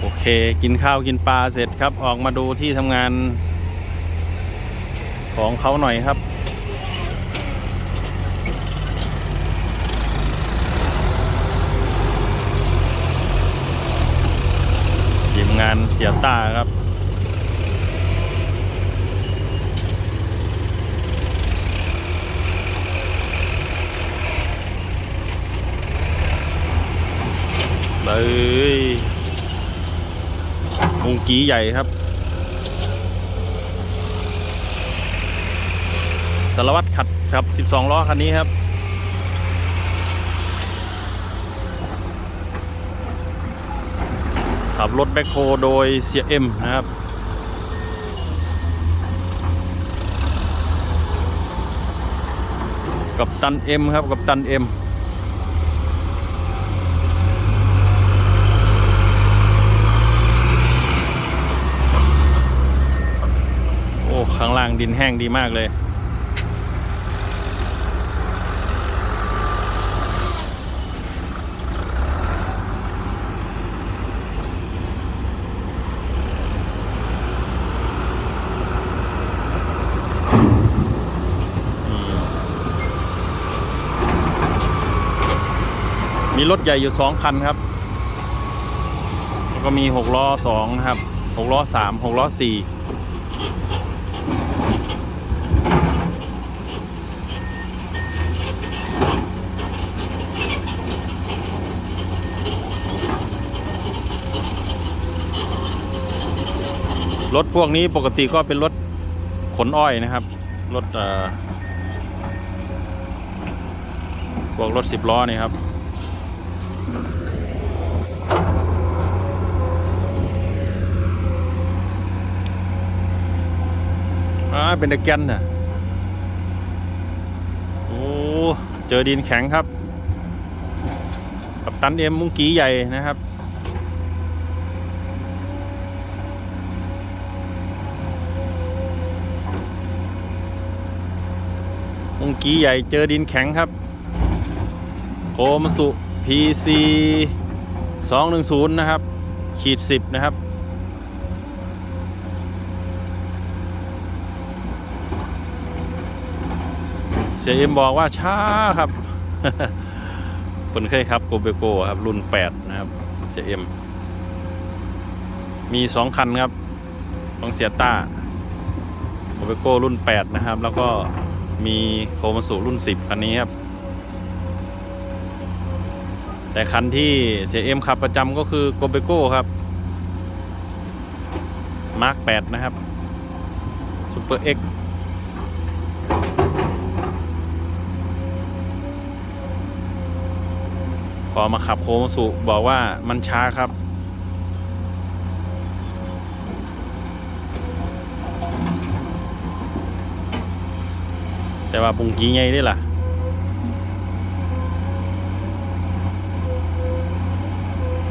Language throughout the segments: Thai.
โอเค กินข้าวกินปลาเสร็จครับ ออกมาดูที่ทำงาน ของเขาหน่อยครับ ทีมงานเสียต้าครับเลยอ กีใหญ่ครับ สารวัตรขัดครับ 12 ล้อคันนี้ครับ ขับรถแบ็คโฮโดยเสียเอ็มนะครับกับตันเอ็มครับกับตันเอ็ม โอ้ ข้างล่าง ดินแห้งดีมากเลย มีรถใหญ่อยู่สองคันครับ แล้วก็มีหกล้อสองครับหกล้อสามหกล้อสี่ รถพวกนี้ปกติก็เป็นรถขนอ้อยนะครับ รถพวกรถสิบล้อนี่ครับอ่าเป็นตะแกนน่ะโอ้เจอดินแข็งครับ กับตันเอ็มมุ้งกีใหญ่นะครับ งกีใหญ่เจอดินแข็งครับโคมสุ PC 210 นะครับ ขีด 10 นะครับ เสียเอ็มบอกว่าช้าครับเปินเคยครับโกเบโกครับ รุ่น 8 นะครับ เสียเอ็ม มีสองคันครับ ของเสียต้าโกเบโกรุ่น 8 นะครับ แล้วก็ มีโคมาสุรุ่น 10 คันนี้ครับ แต่คันที่เสียเอ็มขับประจำก็คือโกเบโก้ครับ มาร์ค8นะครับซูเปอร์เอ็กพอมาขับโคมสุบอกว่ามันช้าครับ แต่ว่าปุงกี้ไงได้ล่ะ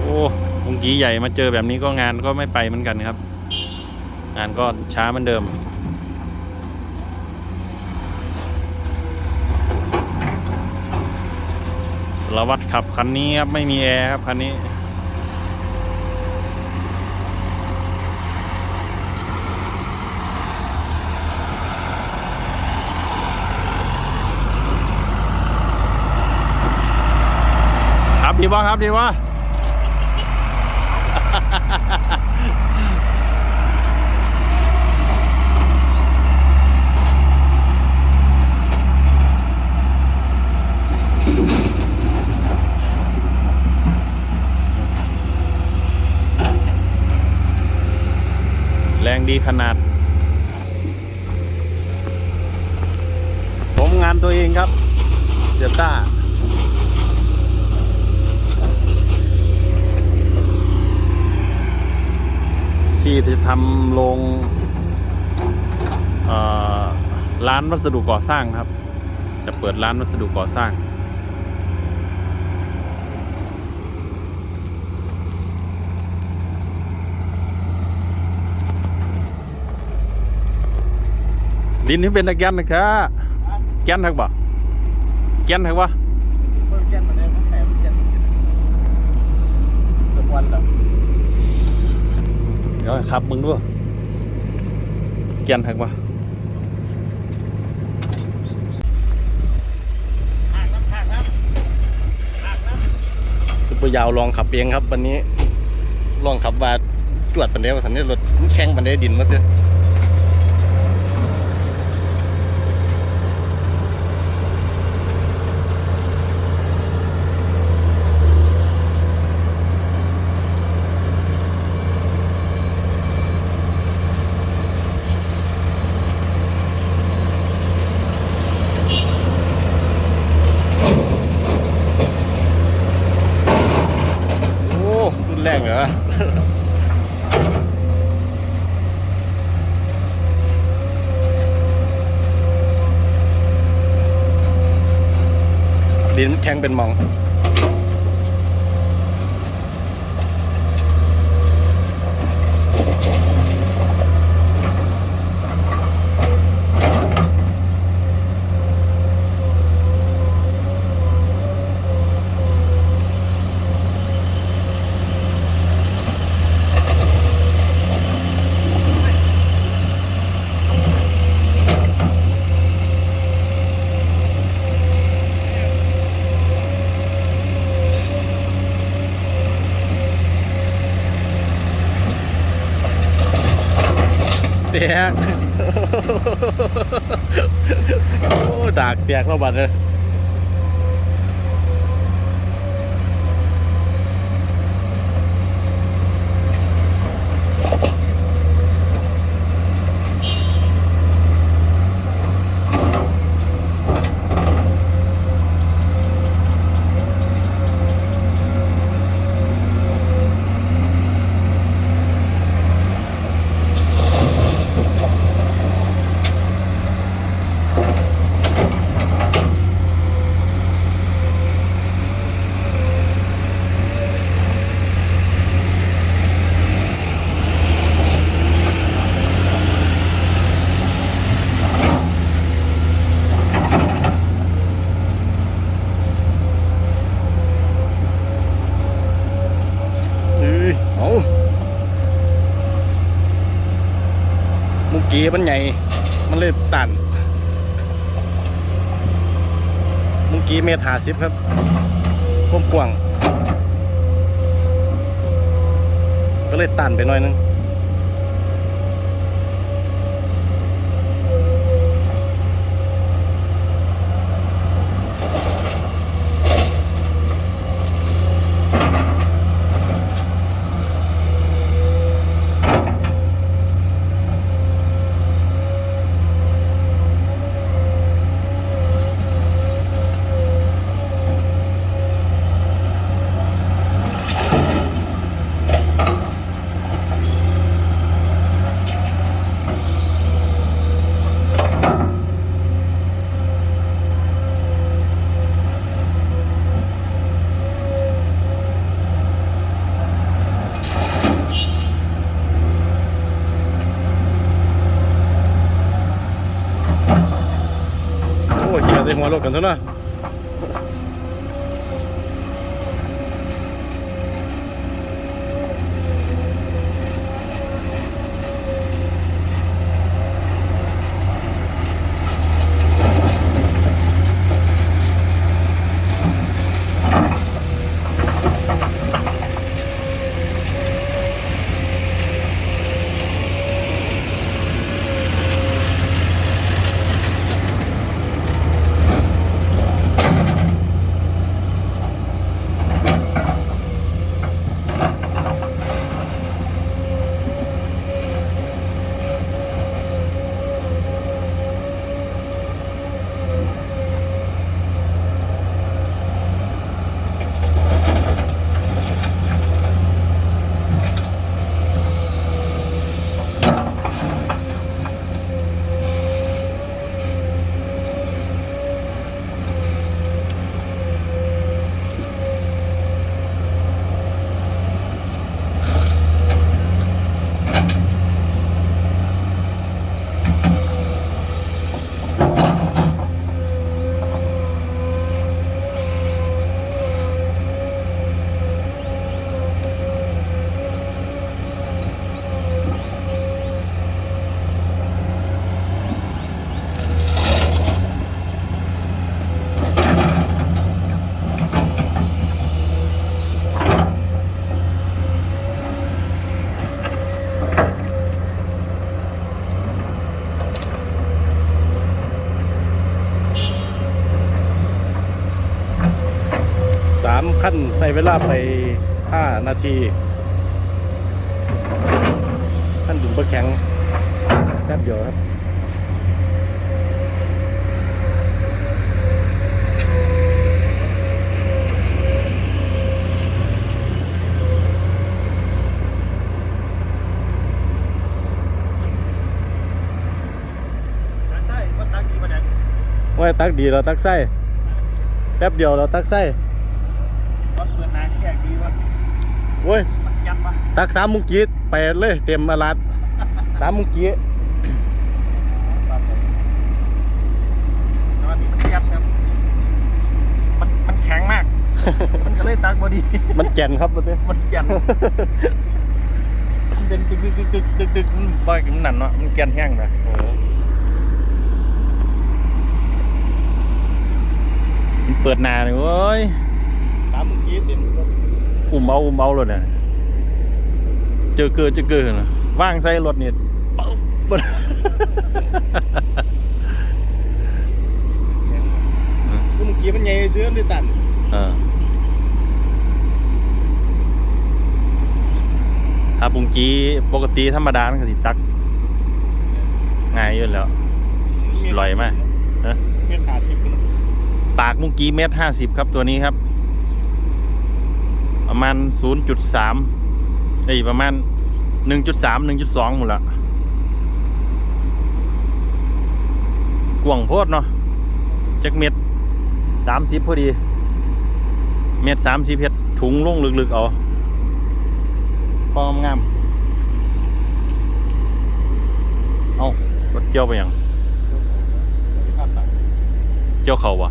โอ้ปุงกี้ใหญ่มาเจอแบบนี้ก็งานก็ไม่ไปเหมือนกันครับ งานก็ช้าเหมือนเดิมสาวัตรขับคันนี้ครับไม่มีแอร์ครับคันนี้ ครับดีวะครับดีวะแรงดีขนาด ผมงานตัวเองครับ เดลต้า ที่จะทำโรงร้านวัสดุก่อสร้างครับ จะเปิดร้านวัสดุก่อสร้าง ดินที่เป็นตะแกนนะครับแกนทักบ่แกนทักบ่ เพิ่งแจ้งมาเลยตั้งแต่วันจันทร์เกือบวันแล้ว เดี๋ยวขับมึงด้วยเกียนหักวะซุปเปอร์ยาวลองขับเองครับ วันนี้ลองขับว่าตรวจปันเดียวสันนี้รถแข้งปันเดียดินมาเถอะโอ้รุ่นแรกเหรอ ดิน แข็งเป็นมอง กโอ้ดากแตกแล้วบัดเลยเอ้ยเอาเมุกี้มันใหญ่ มันเลยตันมุกี้เมตรหาสิบครับก้มกว่างก็เลยตันไปหน่อยนึง โอ้ยเกี ขั้นใส่เวลาไป 5 นาทีขั้นดุนเบอร์แข็งแป๊บเดียวครับใช่ว่าตักดีมาแดงว่าตักดีเราตักไส้แป๊บเดียวเราตักไส้ ว่าเปิดนานแยกดีว่า โว้ยมันยันปะตักสามมุงกีดไปเลยเต็มอาลัดสามมุงกีดแต่ว่านี่มันยันครับมันมันแข็งมาก มันก็เลยตักบอดี มันแก่นครับตัวนี้มันแก่นมันเป็นตึกตึกตึกตึกตึกตึกมันบ่อยมันหนันเนาะมันแก่นแห้งนะมันเปิดหนาเลยเว้ยสามมุงกีดเต็ม อุ้มเอาอุ้มเอาเลยเนี่ยเจอเกิดเจอเกิดนะว่างใส่รถนี่ปึ๊บปึ๊บมุงกีดมันใหญ่เสื้อเลยตันถ้าปุงกี้ปกติธรรมดามันก็สิตัก ง่ายอยู่แล้วลอยไหมฮะเมตรห้าสิบปากมุงกี้เมตรห้าสิบครับตัวนี้ครับ ประมาณศูนย์จุดสามเอ้ประมาณหนึ่งจุดสามหมดละกว่างโพดเนาะจักเม็ดสามสิบพอดี เม็ดสามสิบเพ็ดถุงลงลึกๆ เอาพองงามเอารถเกี่ยวไปยัง เกี่ยวเขาวะ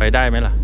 ไปได้ไหมล่ะ